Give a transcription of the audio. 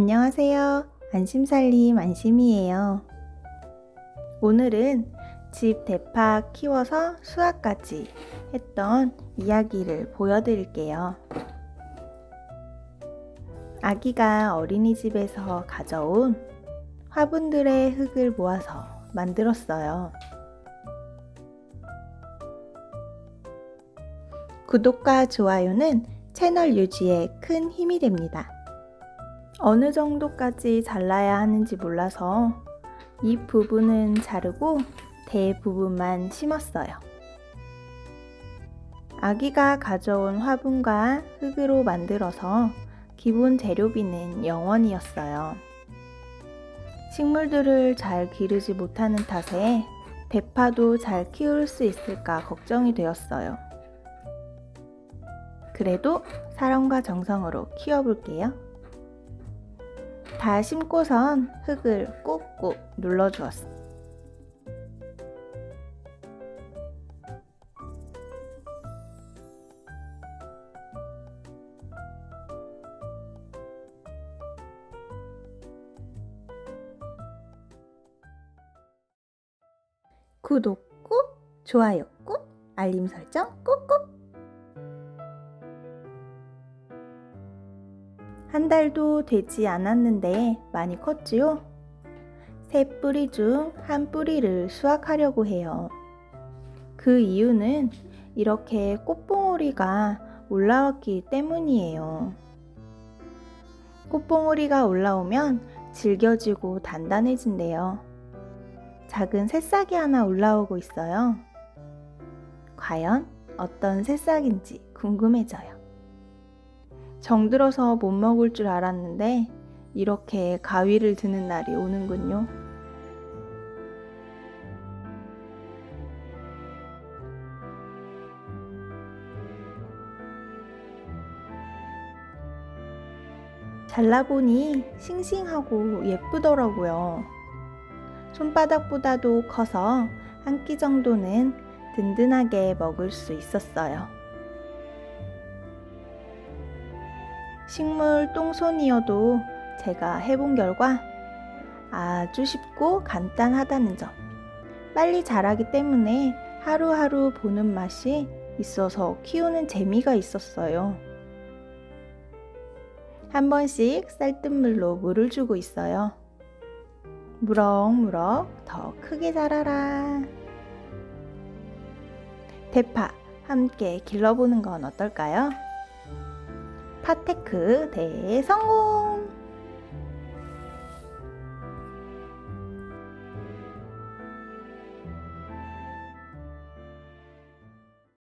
안녕하세요. 안심살림 안심이에요. 오늘은 집 대파 키워서 수확까지 했던 이야기를 보여드릴게요. 아기가 어린이집에서 가져온 화분들의 흙을 모아서 만들었어요. 구독과 좋아요는 채널 유지에 큰 힘이 됩니다. 어느 정도까지 잘라야 하는지 몰라서 이 부분은 자르고 대부분만 심었어요. 아기가 가져온 화분과 흙으로 만들어서 기본 재료비는 0원이었어요. 식물들을 잘 기르지 못하는 탓에 대파도 잘 키울 수 있을까 걱정이 되었어요. 그래도 사랑과 정성으로 키워볼게요. 다 심고선 흙을 꾹꾹 눌러주었어. 구독 꾹, 좋아요 꾹, 알림 설정 꾹꾹. 한 달도 되지 않았는데 많이 컸지요? 세 뿌리 중 한 뿌리를 수확하려고 해요. 그 이유는 이렇게 꽃봉오리가 올라왔기 때문이에요. 꽃봉오리가 올라오면 질겨지고 단단해진대요. 작은 새싹이 하나 올라오고 있어요. 과연 어떤 새싹인지 궁금해져요. 정들어서 못 먹을 줄 알았는데 이렇게 가위를 드는 날이 오는군요. 잘라보니 싱싱하고 예쁘더라고요. 손바닥보다도 커서 한 끼 정도는 든든하게 먹을 수 있었어요. 식물 똥손이어도 제가 해본 결과 아주 쉽고 간단하다는 점. 빨리 자라기 때문에 하루하루 보는 맛이 있어서 키우는 재미가 있었어요. 한 번씩 쌀뜨물로 물을 주고 있어요. 무럭무럭 더 크게 자라라. 대파 함께 길러보는 건 어떨까요? 파테크 대성공!